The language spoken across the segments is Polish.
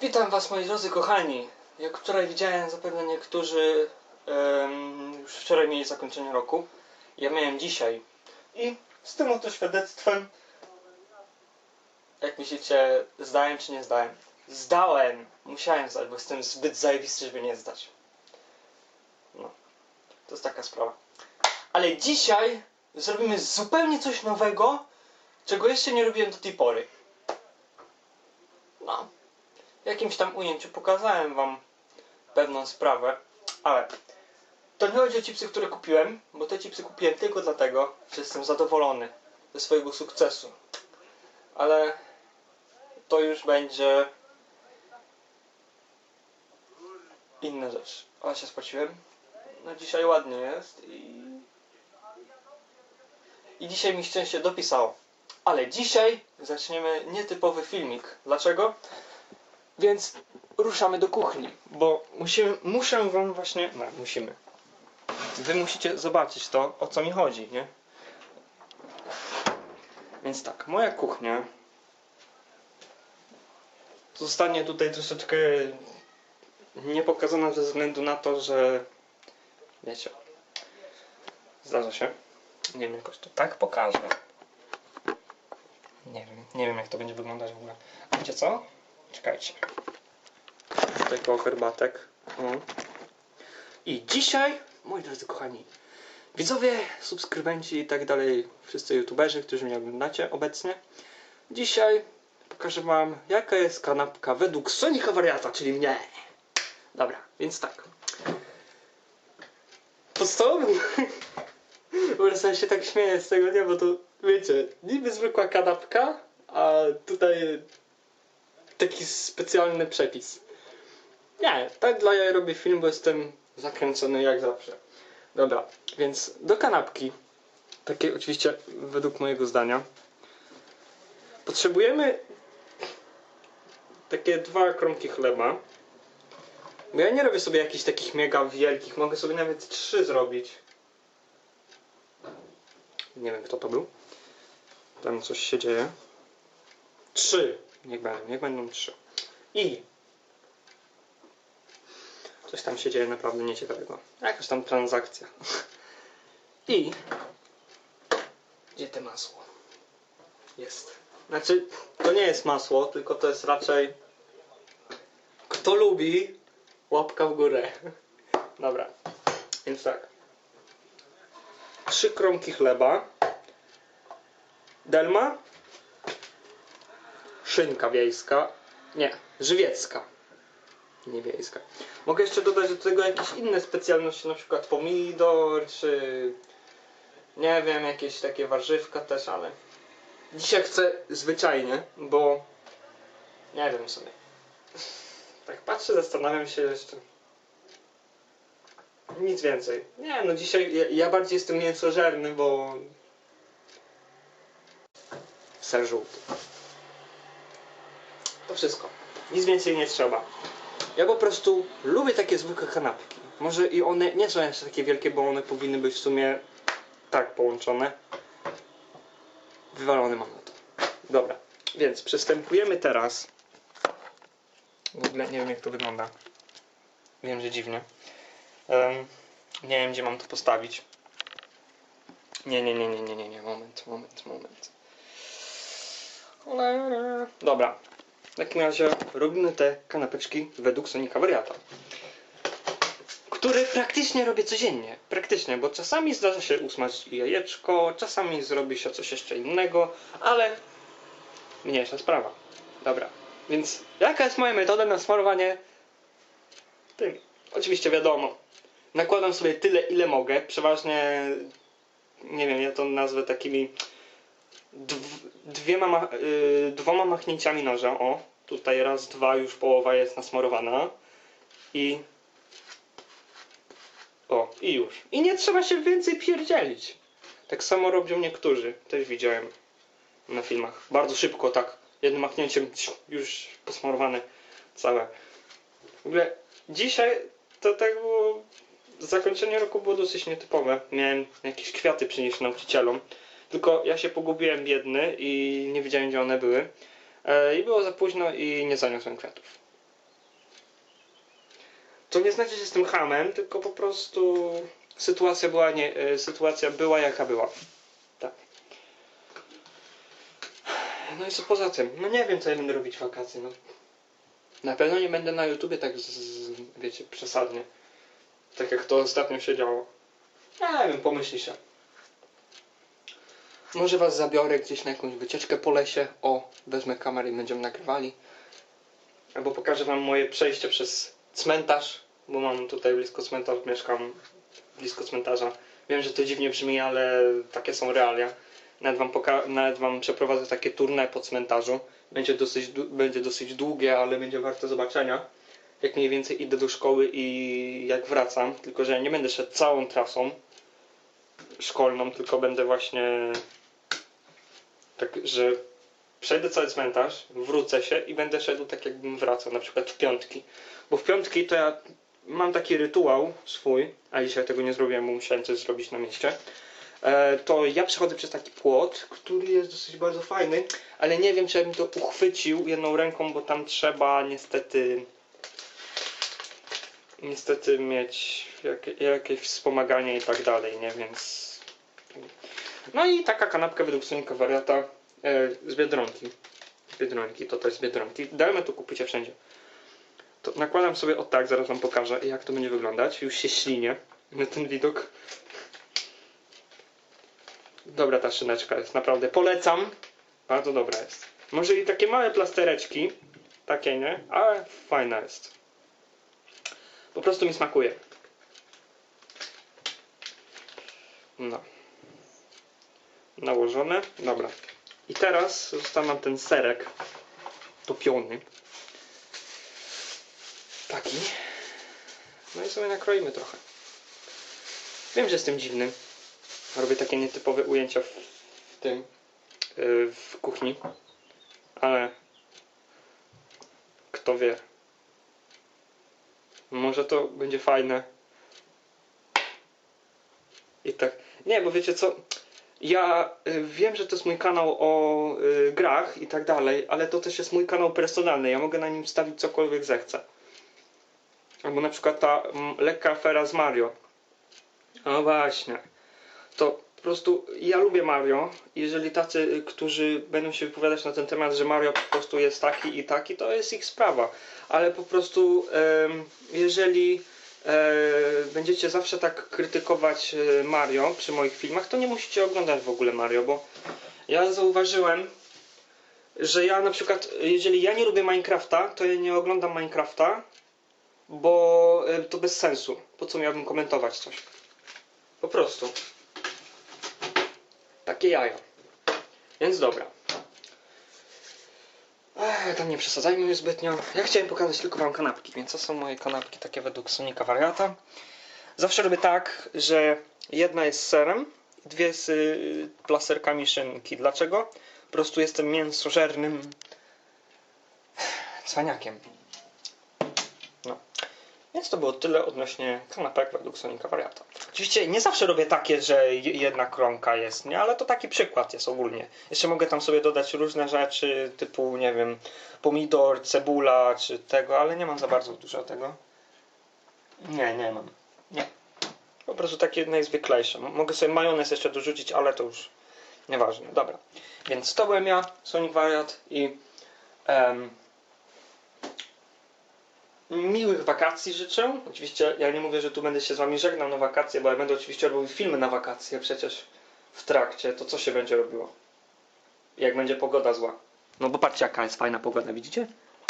Witam Was moi drodzy kochani. Jak wczoraj widziałem, zapewne niektórzy już wczoraj mieli zakończenie roku. Ja miałem dzisiaj. I z tym oto świadectwem, jak myślicie, zdałem czy nie zdałem? Zdałem! Musiałem zdać, bo jestem zbyt zajebisty, żeby nie zdać. No, to jest taka sprawa. Ale dzisiaj zrobimy zupełnie coś nowego, czego jeszcze nie robiłem do tej pory. No, jakimś tam ujęciu pokazałem wam pewną sprawę, ale to nie chodzi o chipsy, które kupiłem, bo te chipsy kupiłem tylko dlatego, że jestem zadowolony ze swojego sukcesu. Ale to już będzie inna rzecz. Ale się spłaciłem. No dzisiaj ładnie jest i... I dzisiaj mi szczęście dopisało. Ale dzisiaj zaczniemy nietypowy filmik. Dlaczego? Więc ruszamy do kuchni, bo musimy, muszę wam właśnie, no musimy. Wy musicie zobaczyć to, o co mi chodzi, nie? Więc tak, moja kuchnia zostanie tutaj troszeczkę niepokazana ze względu na to, że wiecie, zdarza się. Nie wiem, jakoś to tak pokażę. Nie wiem, nie wiem jak to będzie wyglądać w ogóle. Wiecie co? Czekajcie. Tutaj koło herbatek. O. I dzisiaj, moi drodzy kochani, widzowie, subskrybenci i tak dalej, wszyscy youtuberzy, którzy mnie oglądacie obecnie, dzisiaj pokażę wam, jaka jest kanapka według Sonika Wariata, czyli mnie. Dobra, więc tak. Podstawowym... Ja się tak śmieję z tego, nie, bo to, wiecie, niby zwykła kanapka, a tutaj taki specjalny przepis. Nie, tak dla ja robię film, bo jestem zakręcony jak zawsze. Dobra, więc do kanapki, takiej oczywiście według mojego zdania, potrzebujemy takie dwa kromki chleba. Bo ja nie robię sobie jakichś takich mega wielkich, mogę sobie nawet trzy zrobić. Nie wiem kto to był. Tam coś się dzieje. Trzy. Niech będą, niech będą trzy. I coś tam się dzieje naprawdę nieciekawego. Jakaś tam transakcja. I gdzie te masło? Jest. Znaczy, to nie jest masło, tylko to jest raczej kto lubi, łapka w górę. Dobra. Więc tak. Trzy kromki chleba. Delma szynka wiejska. Nie, żywiecka. Nie wiejska. Mogę jeszcze dodać do tego jakieś inne specjalności, na przykład pomidor, czy nie wiem, jakieś takie warzywka też, ale dzisiaj chcę zwyczajnie, bo nie wiem sobie. Tak patrzę, zastanawiam się jeszcze. Nic więcej. Nie, no dzisiaj ja, ja bardziej jestem mięsożerny, bo ser żółty. Wszystko. Nic więcej nie trzeba. Ja po prostu lubię takie zwykłe kanapki. Może i one nie są jeszcze takie wielkie, bo one powinny być w sumie tak połączone. Wywalony mam na to. Dobra, więc przystępujemy teraz. W ogóle nie wiem jak to wygląda. Wiem, że dziwnie. Em, nie wiem gdzie mam to postawić. Nie, nie, nie, nie, nie, nie, nie. Moment, moment, moment. Dobra, takim razie robimy te kanapeczki według Sonika Wariata. Który praktycznie robię codziennie. Praktycznie, bo czasami zdarza się usmażyć jajeczko, czasami zrobi się coś jeszcze innego, ale mniejsza sprawa. Dobra, więc jaka jest moja metoda na smarowanie tym? Oczywiście wiadomo. Nakładam sobie tyle, ile mogę. Przeważnie, nie wiem, ja to nazwę takimi dw dwiema ma y dwoma machnięciami noża. O, tutaj raz, dwa, już połowa jest nasmarowana. I. O, i już. I nie trzeba się więcej pierdzielić. Tak samo robią niektórzy. Też widziałem na filmach. Bardzo szybko, tak. Jednym machnięciem już posmarowane całe. W ogóle dzisiaj to tak było. Zakończenie roku było dosyć nietypowe. Miałem jakieś kwiaty przynieść nauczycielom. Tylko ja się pogubiłem biedny i nie wiedziałem gdzie one były. E, I było za późno i nie zaniosłem kwiatów. To nie znaczy, że jestem hamem, tylko po prostu sytuacja była, nie, e, sytuacja była jaka była. Tak. No i co poza tym? No nie wiem, co ja będę robić w wakacje. No. Na pewno nie będę na YouTubie tak, z, z, wiecie, przesadnie. Tak jak to ostatnio się działo. Nie wiem, pomyśli się. Może was zabiorę gdzieś na jakąś wycieczkę po lesie. O, wezmę kamerę i będziemy nagrywali. Albo pokażę wam moje przejście przez cmentarz, bo mam tutaj blisko cmentarz, mieszkam blisko cmentarza. Wiem, że to dziwnie brzmi, ale takie są realia. Nawet wam, nawet wam przeprowadzę takie tournée po cmentarzu. Będzie dosyć, będzie dosyć długie, ale będzie warte zobaczenia. Jak mniej więcej idę do szkoły i jak wracam. Tylko, że ja nie będę szedł całą trasą szkolną, tylko będę właśnie tak, że przejdę cały cmentarz, wrócę się i będę szedł tak jakbym wracał, na przykład w piątki. Bo w piątki to ja mam taki rytuał swój, a dzisiaj tego nie zrobiłem, bo musiałem coś zrobić na mieście. E, to ja przechodzę przez taki płot, który jest dosyć bardzo fajny, ale nie wiem, czy ja bym to uchwycił jedną ręką, bo tam trzeba niestety niestety mieć jak, jakieś wspomaganie i tak dalej, nie? Więc... No i taka kanapka według Sonika Wariata e, z Biedronki. Biedronki, to jest z Biedronki. Dajmy to kupicie wszędzie. To nakładam sobie o tak, zaraz wam pokażę jak to będzie wyglądać. Już się ślinie na ten widok. Dobra ta szyneczka jest, naprawdę polecam. Bardzo dobra jest. Może i takie małe plastereczki, takie nie, ale fajna jest. Po prostu mi smakuje. No. Nałożone. Dobra. I teraz został nam ten serek topiony. Taki. No i sobie nakroimy trochę. Wiem, że jestem dziwny. Robię takie nietypowe ujęcia w, w tym, yy, w kuchni. Ale kto wie. Może to będzie fajne. I tak. Nie, bo wiecie co? Ja y, wiem, że to jest mój kanał o y, grach i tak dalej, ale to też jest mój kanał personalny. Ja mogę na nim stawić cokolwiek zechcę. Albo na przykład ta mm, lekka afera z Mario. No właśnie. To po prostu ja lubię Mario. Jeżeli tacy, y, którzy będą się wypowiadać na ten temat, że Mario po prostu jest taki i taki, to jest ich sprawa. Ale po prostu jeżeli będziecie zawsze tak krytykować e, Mario przy moich filmach, to nie musicie oglądać w ogóle Mario, bo ja zauważyłem, że ja na przykład, jeżeli ja nie lubię Minecrafta, to ja nie oglądam Minecrafta, bo e, to bez sensu. Po co miałbym komentować coś? Po prostu. Takie jaja. Więc dobra. Ech, tam nie przesadzajmy już zbytnio. Ja chciałem pokazać tylko wam kanapki, więc to są moje kanapki takie według Sonika Wariata. Zawsze robię tak, że jedna jest z serem, dwie z y, plasterkami szynki. Dlaczego? Po prostu jestem mięsożernym cwaniakiem. No. Więc to było tyle odnośnie kanapek według Sonika Wariata. Oczywiście nie zawsze robię takie, że je- jedna kromka jest, nie? Ale to taki przykład jest ogólnie. Jeszcze mogę tam sobie dodać różne rzeczy, typu, nie wiem, pomidor, cebula, czy tego, ale nie mam za bardzo dużo tego. Nie, nie mam. Nie. Po prostu takie najzwyklejsze. Mogę sobie majonez jeszcze dorzucić, ale to już nieważne. Dobra. Więc to byłem ja, Sonic Wariat i em, miłych wakacji życzę. Oczywiście ja nie mówię, że tu będę się z wami żegnał na wakacje, bo ja będę oczywiście robił filmy na wakacje przecież w trakcie. To co się będzie robiło? Jak będzie pogoda zła. No bo patrzcie jaka jest fajna pogoda, widzicie?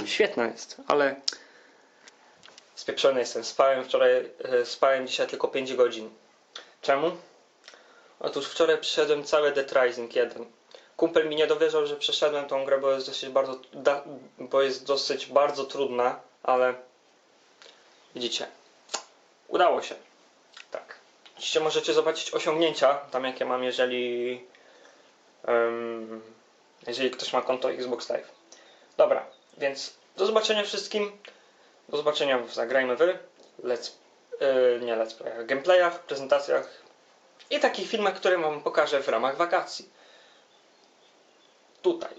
Świetna jest, ale spieprzony jestem. Spałem wczoraj, e, spałem dzisiaj tylko 5 godzin. Czemu? Otóż wczoraj przeszedłem całe Dead Rising 1. Kumpel mi nie dowierzał, że przeszedłem tą grę, bo jest dosyć bardzo, bo jest dosyć bardzo trudna, ale widzicie, udało się. Tak. Oczywiście możecie zobaczyć osiągnięcia, tam jakie mam, jeżeli em, jeżeli ktoś ma konto Xbox Live. Dobra, więc do zobaczenia wszystkim. Do zobaczenia w Zagrajmy Wy, let's, yy, nie let's playach, gameplayach, prezentacjach i takich filmach, które Wam pokażę w ramach wakacji. Tutaj.